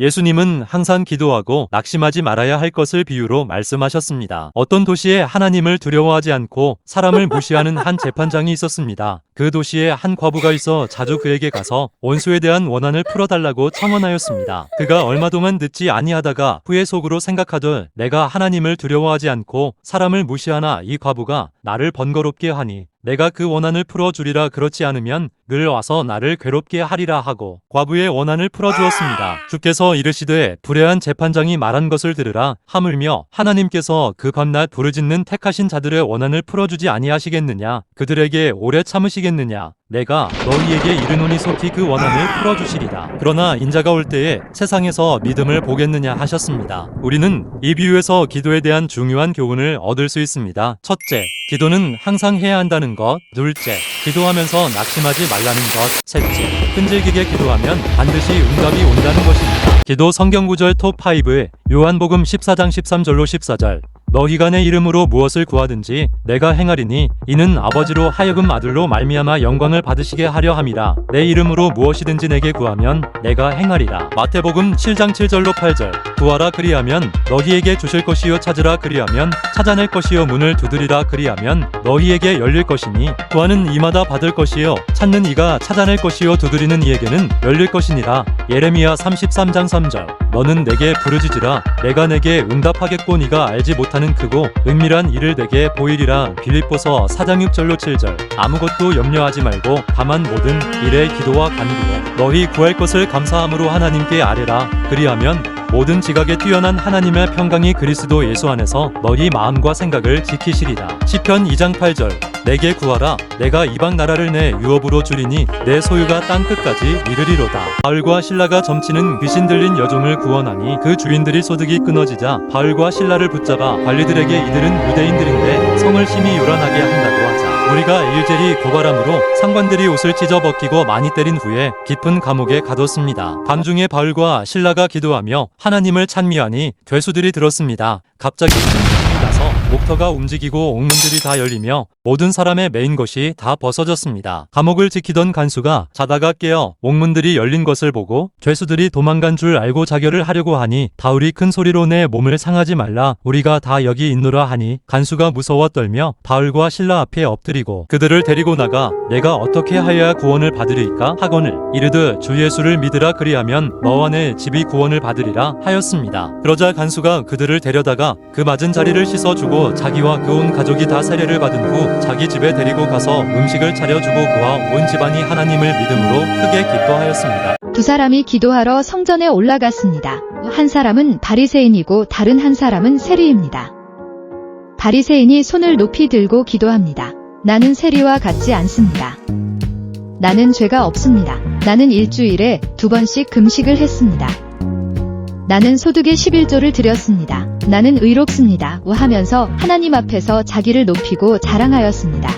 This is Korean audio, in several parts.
예수님은 항상 기도하고 낙심하지 말아야 할 것을 비유로 말씀하셨습니다. 어떤 도시에 하나님을 두려워하지 않고 사람을 무시하는 한 재판장이 있었습니다. 그 도시에 한 과부가 있어 자주 그에게 가서 원수에 대한 원한을 풀어달라고 청원하였습니다. 그가 얼마 동안 듣지 아니하다가 후에 속으로 생각하되 내가 하나님을 두려워하지 않고 사람을 무시하나 이 과부가 나를 번거롭게 하니 내가 그 원한을 풀어주리라 그렇지 않으면 늘 와서 나를 괴롭게 하리라 하고 과부의 원한을 풀어주었습니다. 주께서 이르시되 불의한 재판장이 말한 것을 들으라 하물며 하나님께서 그 밤낮 부르짖는 택하신 자들의 원한을 풀어주지 아니하시겠느냐 그들에게 오래 참으시겠느냐 내가 너희에게 이르노니 속히 그 원한을 풀어주시리라. 그러나 인자가 올 때에 세상에서 믿음을 보겠느냐 하셨습니다. 우리는 이 비유에서 기도에 대한 중요한 교훈을 얻을 수 있습니다. 첫째, 기도는 항상 해야 한다는 것. 둘째, 기도하면서 낙심하지 말라는 것. 셋째, 끈질기게 기도하면 반드시 응답이 온다는 것입니다. 기도 성경 구절 톱5 요한복음 14장 13절로 14절 너희가 내 이름으로 무엇을 구하든지 내가 행하리니 이는 아버지로 하여금 아들로 말미암아 영광을 받으시게 하려 함이라. 내 이름으로 무엇이든지 내게 구하면 내가 행하리라. 마태복음 7장 7절로 8절. 구하라 그리하면 너희에게 주실 것이요 찾으라 그리하면 찾아낼 것이요 문을 두드리라 그리하면 너희에게 열릴 것이니 구하는 이마다 받을 것이요 찾는 이가 찾아낼 것이요 두드리는 이에게는 열릴 것이니라. 예레미야 33장 3절. 너는 내게 부르짖으라. 내가 내게 응답하겠고 네가 알지 못하는 크고 은밀한 일을 내게 보이리라 빌립보서 4장 6절로 7절. 아무것도 염려하지 말고 다만 모든 일에 기도와 간구로 너희 구할 것을 감사함으로 하나님께 아뢰라. 그리하면 모든 지각에 뛰어난 하나님의 평강이 그리스도 예수 안에서 너희 마음과 생각을 지키시리라. 시편 2장 8절 내게 구하라 내가 이방 나라를 내 유업으로 주리니 내 소유가 땅 끝까지 이르리로다. 바울과 신라가 점치는 귀신 들린 여종을 구원하니 그 주인들이 소득이 끊어지자 바울과 신라를 붙잡아 관리들에게 이들은 유대인들인데 성을 심히 요란하게 한다고 하자. 우리가 일제히 고발함으로 상관들이 옷을 찢어 벗기고 많이 때린 후에 깊은 감옥에 가뒀습니다. 밤중에 바울과 신라가 기도하며 하나님을 찬미하니 죄수들이 들었습니다. 갑자기 힘이 나서 목터가 움직이고 옥문들이 다 열리며 모든 사람의 메인 것이 다 벗어졌습니다. 감옥을 지키던 간수가 자다가 깨어 옥문들이 열린 것을 보고 죄수들이 도망간 줄 알고 자결을 하려고 하니 바울이 큰 소리로 내 몸을 상하지 말라 우리가 다 여기 있노라 하니 간수가 무서워 떨며 바울과 신라 앞에 엎드리고 그들을 데리고 나가 내가 어떻게 하여야 구원을 받으리까 하거늘 이르드 주 예수를 믿으라 그리하면 너와 내 집이 구원을 받으리라 하였습니다. 그러자 간수가 그들을 데려다가 그 맞은 자리를 씻어주고 자기와 그 온 가족이 다 세례를 받은 후 자기 집에 데리고 가서 음식을 차려주고 그와 온 집안이 하나님을 믿음으로 크게 기뻐하였습니다. 두 사람이 기도하러 성전에 올라갔습니다. 한 사람은 바리새인이고 다른 한 사람은 세리입니다. 바리새인이 손을 높이 들고 기도합니다. 나는 세리와 같지 않습니다. 나는 죄가 없습니다. 나는 일주일에 두 번씩 금식을 했습니다. 나는 소득의 11조를 드렸습니다. 나는 의롭습니다. 하면서 하나님 앞에서 자기를 높이고 자랑하였습니다.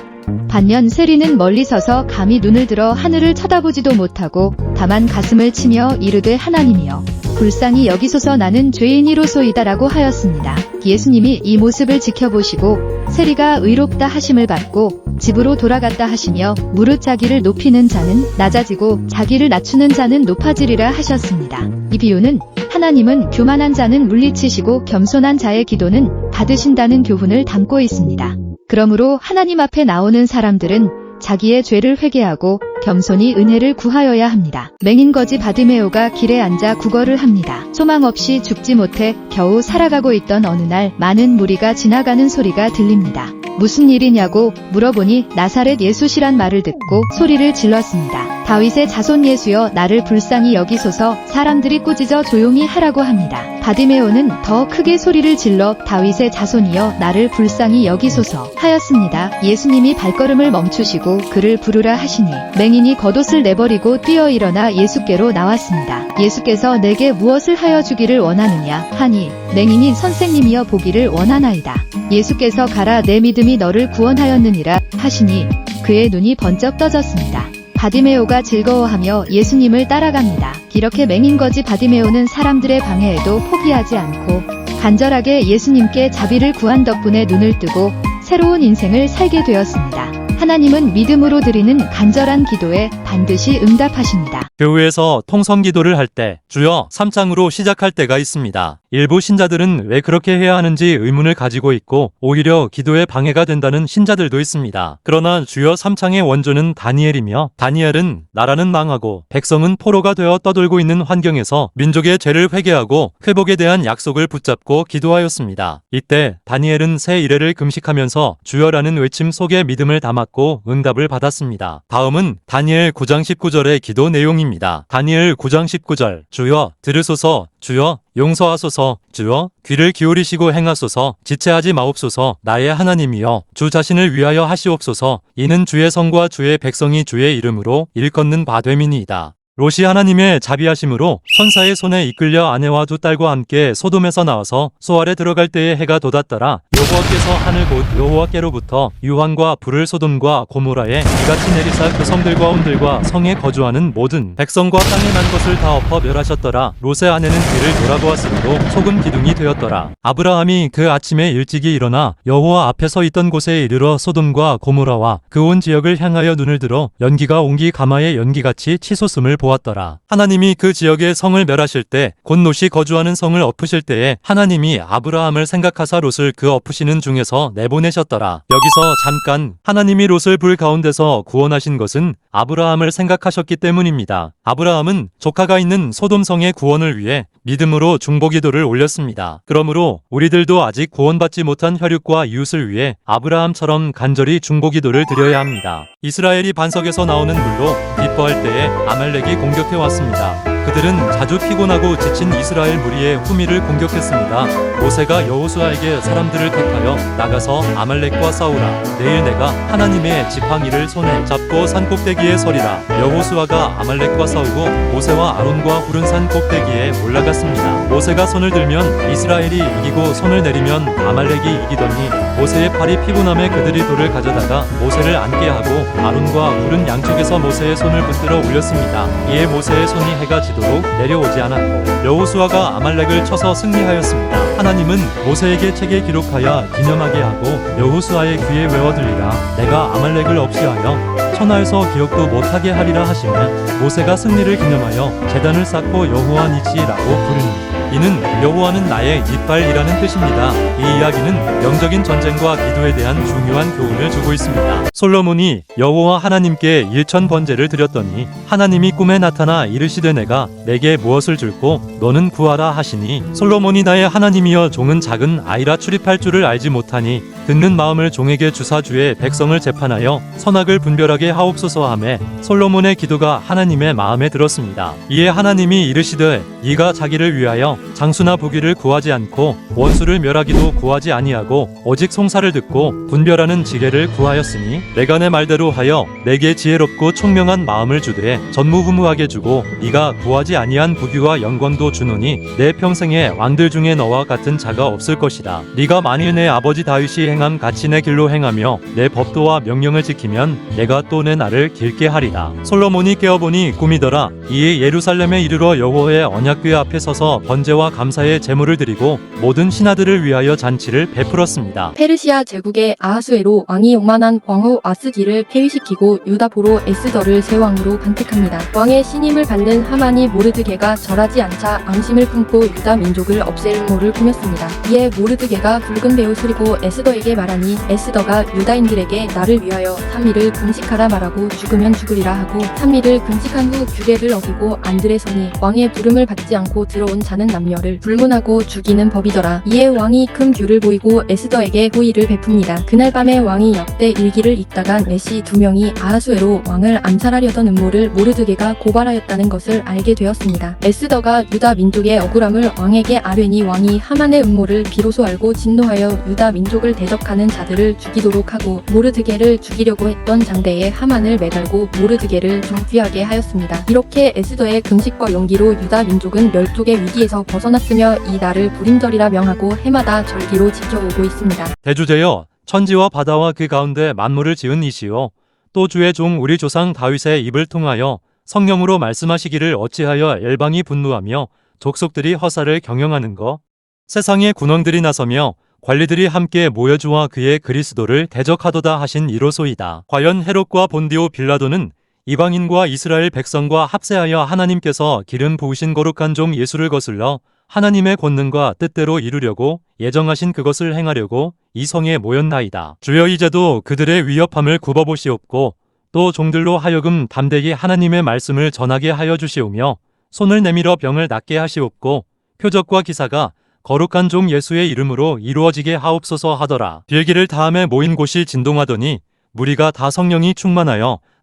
반면 세리는 멀리 서서 감히 눈을 들어 하늘을 쳐다보지도 못하고 다만 가슴을 치며 이르되 하나님이여 불쌍히 여기소서 나는 죄인이로소이다라고 하였습니다. 예수님이 이 모습을 지켜보시고 세리가 의롭다 하심을 받고 집으로 돌아갔다 하시며 무릇 자기를 높이는 자는 낮아지고 자기를 낮추는 자는 높아지리라 하셨습니다. 이 비유는 하나님은 교만한 자는 물리치시고 겸손한 자의 기도는 받으신다는 교훈을 담고 있습니다. 그러므로 하나님 앞에 나오는 사람들은 자기의 죄를 회개하고 겸손히 은혜를 구하여야 합니다. 맹인거지 바디메오가 길에 앉아 구걸을 합니다. 소망 없이 죽지 못해 겨우 살아가고 있던 어느 날 많은 무리가 지나가는 소리가 들립니다. 무슨 일이냐고 물어보니 나사렛 예수시란 말을 듣고 소리를 질렀습니다. 다윗의 자손 예수여 나를 불쌍히 여기소서 사람들이 꾸짖어 조용히 하라고 합니다. 바디메오는 더 크게 소리를 질러 다윗의 자손이여 나를 불쌍히 여기소서 하였습니다. 예수님이 발걸음을 멈추시고 그를 부르라 하시니 맹인이 겉옷을 내버리고 뛰어 일어나 예수께로 나왔습니다. 예수께서 내게 무엇을 하여 주기를 원하느냐 하니 맹인이 선생님이여 보기를 원하나이다. 예수께서 가라 내 믿음이 너를 구원하였느니라 하시니 그의 눈이 번쩍 떠졌습니다. 바디메오가 즐거워하며 예수님을 따라갑니다. 이렇게 맹인거지 바디메오는 사람들의 방해에도 포기하지 않고 간절하게 예수님께 자비를 구한 덕분에 눈을 뜨고 새로운 인생을 살게 되었습니다. 하나님은 믿음으로 드리는 간절한 기도에 반드시 응답하십니다. 교회에서 통성 기도를 할 때 주여 3장으로 시작할 때가 있습니다. 일부 신자들은 왜 그렇게 해야 하는지 의문을 가지고 있고 오히려 기도에 방해가 된다는 신자들도 있습니다. 그러나 주여 3장의 원조는 다니엘이며 다니엘은 나라는 망하고 백성은 포로가 되어 떠돌고 있는 환경에서 민족의 죄를 회개하고 회복에 대한 약속을 붙잡고 기도하였습니다. 이때 다니엘은 새 이래를 금식하면서 주여라는 외침 속에 믿음을 담았고 응답을 받았습니다. 다음은 다니엘 9장 19절의 기도 내용입니다. 다니엘 9장 19절 주여 들으소서 주여 용서하소서 주여 귀를 기울이시고 행하소서 지체하지 마옵소서 나의 하나님이여 주 자신을 위하여 하시옵소서 이는 주의 성과 주의 백성이 주의 이름으로 일컫는 바 됨이니이다. 롯이 하나님의 자비하심으로 천사의 손에 이끌려 아내와 두 딸과 함께 소돔에서 나와서 소알에 들어갈 때에 해가 돋았더라 여호와께서 하늘 곧 여호와께로부터 유황과 불을 소돔과 고모라에 이같이 내리사 그 성들과 온들과 성에 거주하는 모든 백성과 땅에 난 것을 다 엎어 멸하셨더라 롯의 아내는 뒤를 돌아보았으므로 소금 기둥이 되었더라 아브라함이 그 아침에 일찍이 일어나 여호와 앞에 서 있던 곳에 이르러 소돔과 고모라와 그 온 지역을 향하여 눈을 들어 연기가 옹기 가마의 연기같이 치솟음을 보았더라. 하나님이 그 지역의 성을 멸하실 때 곧 롯이 거주하는 성을 엎으실 때에 하나님이 아브라함을 생각하사 롯을 그 엎으 시는 중에서 내보내셨더라. 여기서 잠깐 하나님이 롯을 불 가운데서 구원하신 것은 아브라함을 생각하셨기 때문입니다. 아브라함은 조카가 있는 소돔성의 구원을 위해 믿음으로 중보기도를 올렸습니다. 그러므로 우리들도 아직 구원받지 못한 혈육과 이웃을 위해 아브라함처럼 간절히 중보기도를 드려야 합니다. 이스라엘이 반석에서 나오는 물로 기뻐할 때에 아말렉이 공격해 왔습니다. 그들은 자주 피곤하고 지친 이스라엘 무리의 후미를 공격했습니다. 모세가 여호수아에게 사람들을 택하여 나가서 아말렉과 싸우라. 내일 내가 하나님의 지팡이를 손에 잡고 산 꼭대기에 서리라. 여호수아가 아말렉과 싸우고 모세와 아론과 푸른 산 꼭대기에 올라갔습니다. 모세가 손을 들면 이스라엘이 이기고 손을 내리면 아말렉이 이기더니 모세의 팔이 피곤함에 그들이 돌을 가져다가 모세를 앉게 하고 아론과 푸른 양쪽에서 모세의 손을 붙들어 올렸습니다. 이에 모세의 손이 해가 지 도록 내려오지 않았고 여호수아가 아말렉을 쳐서 승리하였습니다. 하나님은 모세에게 책에 기록하여 기념하게 하고 여호수아의 귀에 외워들리라 내가 아말렉을 없이하여 천하에서 기억도 못하게 하리라 하시며 모세가 승리를 기념하여 재단을 쌓고 여호와 니치라고 부르니 이는 여호와는 나의 이빨이라는 뜻입니다. 이 이야기는 영적인 전쟁과 기도에 대한 중요한 교훈을 주고 있습니다. 솔로몬이 여호와 하나님께 일천 번제를 드렸더니 하나님이 꿈에 나타나 이르시되 내가 내게 무엇을 줄고 너는 구하라 하시니 솔로몬이 나의 하나님이여 종은 작은 아이라 출입할 줄을 알지 못하니 듣는 마음을 종에게 주사 주의 백성을 재판하여 선악을 분별하게 하옵소서 하매 솔로몬의 기도가 하나님의 마음에 들었습니다. 이에 하나님이 이르시되 이가 자기를 위하여 장수나 부귀를 구하지 않고 원수를 멸하기도 구하지 아니하고 오직 송사를 듣고 분별하는 지혜를 구하였으니 내가 내 말대로 하여 내게 지혜롭고 총명한 마음을 주되 전무후무하게 주고 네가 구하지 아니한 부귀와 영광도 주노니 내 평생에 왕들 중에 너와 같은 자가 없을 것이다. 네가 만일 내 아버지 다윗이 행함 같이 내 길로 행하며 내 법도와 명령을 지키면 내가 또내 날을 길게 하리라. 솔로몬이 깨어보니 꿈이더라. 이에 예루살렘에 이르러 여호와의 언약궤 앞에 서서 번제 와 감사의 제물을 드리고 모든 신하들을 위하여 잔치를 베풀었습니다. 페르시아 제국의 아하수에로 왕이 오만한 왕후 아스디를 폐위시키고 유다포로 에스더를 새 왕으로 간택합니다. 왕의 신임을 받는 하만이 모르드게가 절하지 않자 앙심을 품고 유다 민족을 없앨 음모를 꾸몄습니다. 이에 모르드게가 붉은 배우 수리고 에스더에게 말하니 에스더가 유다인들에게 나를 위하여 3일을 금식하라 말하고 죽으면 죽으리라 하고 3일을 금식한 후 규례를 어기고 안드레 선이 왕의 부름을 받지 않고 들어온 자는 남녀를 불문하고 죽이는 법이더라. 이에 왕이 큰 규를 보이고 에스더에게 호의를 베풉니다. 그날 밤에 왕이 역대 일기를 읽다가 내시 두 명이 아하수에로 왕을 암살하려던 음모를 모르드게가 고발하였다는 것을 알게 되었습니다. 에스더가 유다 민족의 억울함을 왕에게 아뢰니 왕이 하만의 음모를 비로소 알고 진노하여 유다 민족을 대적하는 자들을 죽이도록 하고 모르드게를 죽이려고 했던 장대에 하만을 매달고 모르드게를 존귀하게 하였습니다. 이렇게 에스더의 금식과 용기로 유다 민족은 멸족의 위기에서 벗어났으며 이 날을 불임절이라 명하고 해마다 절기로 지켜오고 있습니다. 대주제여 천지와 바다와 그 가운데 만물을 지은 이시요 또 주의 종 우리 조상 다윗의 입을 통하여 성령으로 말씀하시기를 어찌하여 열방이 분노하며 족속들이 허사를 경영하는 거 세상의 군왕들이 나서며 관리들이 함께 모여주와 그의 그리스도를 대적하도다 하신 이로소이다. 과연 헤롯과 본디오 빌라도는 이방인과 이스라엘 백성과 합세하여 하나님께서 기름 부으신 거룩한 종 예수를 거슬러 하나님의 권능과 뜻대로 이루려고 예정하신 그것을 행하려고 이 성에 모였나이다. 주여 이제도 그들의 위협함을 굽어보시옵고 또 종들로 하여금 담대히 하나님의 말씀을 전하게 하여 주시오며 손을 내밀어 병을 낫게 하시옵고 표적과 기사가 거룩한 종 예수의 이름으로 이루어지게 하옵소서 하더라. 빌기를 다음에 모인 곳이 진동하더니 무리가 다 성령이 충만하여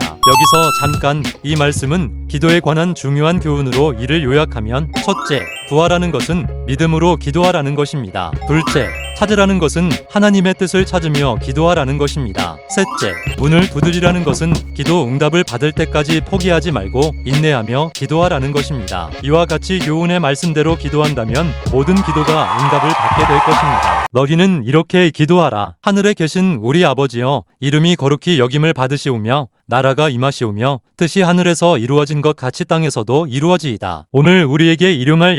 여기서 잠깐 이 말씀은 기도에 관한 중요한 교훈으로 이를 요약하면 첫째, 구하라는 것은 믿음으로 기도하라는 것입니다. 둘째, 찾으라는 것은 하나님의 뜻을 찾으며 기도하라는 것입니다. 셋째, 문을 두드리라는 것은 기도 응답을 받을 때까지 포기하지 말고 인내하며 기도하라는 것입니다. 이와 같이 교훈의 말씀대로 기도한다면 모든 기도가 응답을 받게 될 것입니다. 너희는 이렇게 기도하라. 하늘에 계신 우리 아버지여, 이름이 거룩히 여김을 받으시오며, 나라가 임하시오며, 뜻이 하늘에서 이루어진 것 같이 땅에서도 이루어지이다. 오늘 우리에게 일용할